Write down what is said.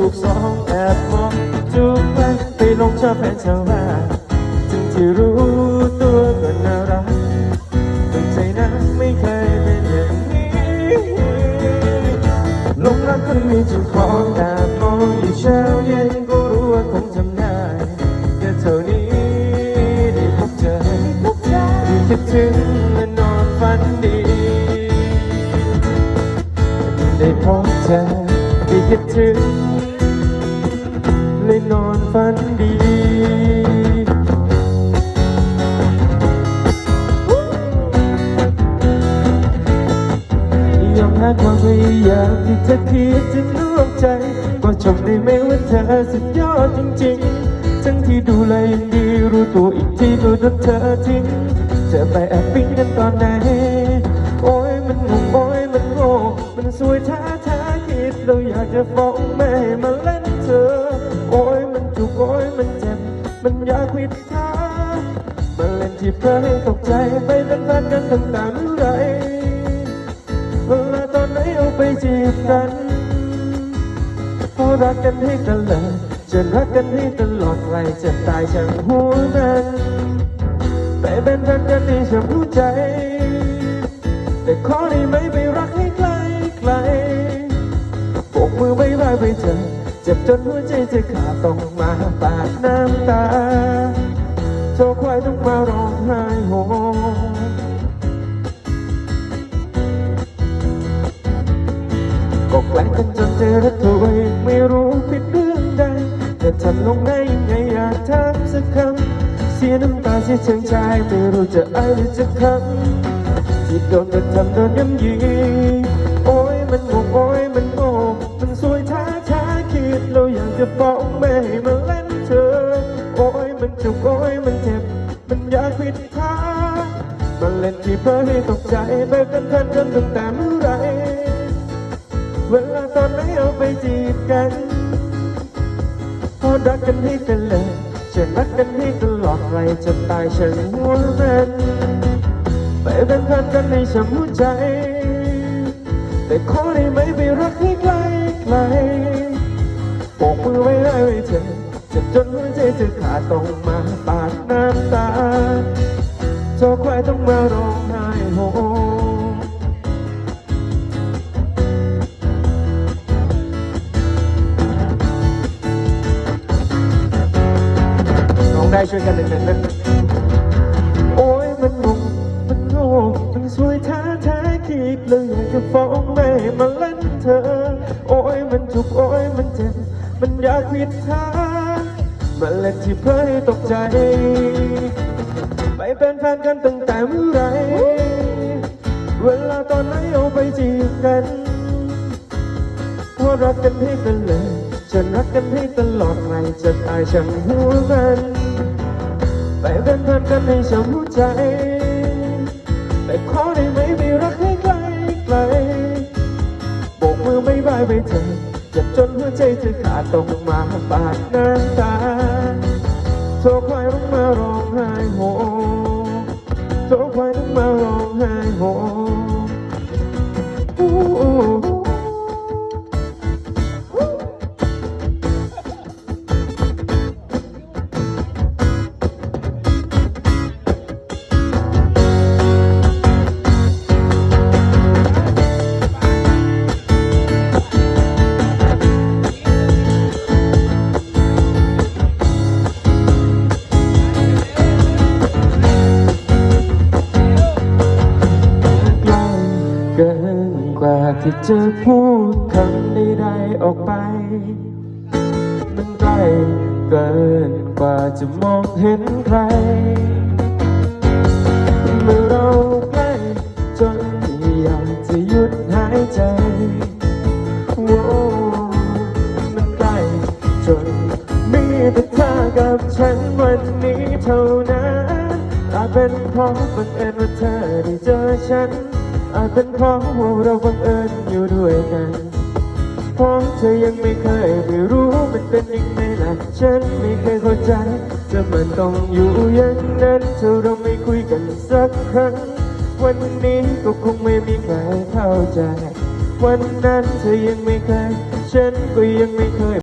ลูกสองแอบมองจูบไปไปลงชอบแฟนชาวบ้านจึงที่รู้ตัวก็น่ารักตั้งใจนะไม่เคยเป็นอย่างนี้ลงรักคนมีเจ้าของแอบมองอยู่เช้าเย็นก็รู้ว่าคงจำได้แค่เท่านี้ได้พบเจอได้คิดถึงและนอนฝันดี ได้พบเธอได้คิดถึง เลยนอนฝันดียอมรับความพยายามที่เธอคิดจะนอกใจ ก็จบได้ไหมว่าเธอสุดยอดจริงๆ ทั้งที่ดูแลยังดีรู้ตัวอีกทีก็โดนเธอทิ้งเธอไปแอบปิ๊งกันตอนไหน โอ้ยมันงงโอ้ยมันโง่มันสวยท้าท้าคิดเราอยากจะฟ้องแม่มาเล่นเธอ ยมันจุกโอยมันเจ็บ มันอยากวิดท้ามาเล่นที่เพลให้ตกใจไปเป็นแฟนกันตั้งแต่เมื่อไรเวลาตอนไหนเอาไปจีบกันพอรักกันให้ตลอดจะรักกันให้ตลอดใครจะตายช่างหัวมันไปเป็นแฟนกันที่ฉันรู้ใจ แต่ขอได้ไหมไปรักให้ไกลไกลโบกมือไม่บายไปเจอ เจ็บจนหัวใจจะขาดต้องมาปาดน้ำตาโชคควายต้องมาร้องไห้โฮก็แกล้งกันจนเจอรักตัวเองไม่รู้ผิดเรื่องใดแต่ทำลงได้ยังไงอยากถามสักคำเสียน้ำตาเสียเชิงชายไม่รู้จะอายหรือจะคำที่โดนกระทำโดนย้ำยี จุกโอ้ยมันเจ็บ มันอยากผิดท่ามันเล่นที่เพื่อให้ตกใจไปเป็นแฟนกันตั้งแต่เมื่อไร เวลาตอนไหนเอาไปจีบกันพอรักกันให้กันเลยจะรักกันให้ตลอดใครจะตายฉันหัวมันไปเป็นแฟนกันในฉันหัวใจ แต่ขอได้ไหมไปรักให้ไกลไกลโบกมือไว้ให้ไว้เธอ จ็บจนหัวใจจะขาดต้องมาปาดน้ำตาโชคควายต้องมาร้องไห้โฮร้องได้ช่วยกันหนึ่งหนึ่งนะโอ้ยมันงงมันโง่มันสวยท้าแท้คิดเลยอยากจะฟ้องแม่มาเล่นเธอ โอ้ยมันจุกโอ้ยมันเจ็บ มันอยากผิดทาง มาเล่นที่เพลให้ตกใจ ไปเป็นแฟนกันตั้งแต่เมื่อไร เวลาตอนไหนเอาไปจีบกันเพราะรักกันให้กันเลยฉันรักกันให้ตลอดใครจะตายฉันหัวมันไปเป็นเพื่อนกันให้ฉันรู้ใจ แต่ขอได้ไหมไม่รักให้ไกลไกลโบกมือไม่บายไปเถอะ จนหัวใจจะขาดต้องมาปาดน้ำตาโทรควายลงมาร้องไห้โฮโทรควายลงมาร้องไห้โฮ ที่จะพูดคำใดๆออกไป มันใกล้เกินกว่าจะมองเห็นใคร เมื่อเราใกล้จนอยากจะหยุดหายใจโว้มันใกล้จนมีแต่เธอกับฉันวันนี้เท่านั้นอาจเป็นเพราะบังเอิญว่าเธอได้เจอฉัน อาจเป็นเพราะเราบังเอิญอยู่ด้วยกันเพราะเธอยังไม่เคยไม่รู้มันเป็นยังไงล่ะฉันไม่เคยเข้าใจจะมันต้องอยู่อย่างนั้นเธอเราไม่คุยกันสักครั้ง วันนี้ก็คงไม่มีใครเข้าใจ วันนั้นเธอยังไม่เคย ฉันก็ยังไม่เคย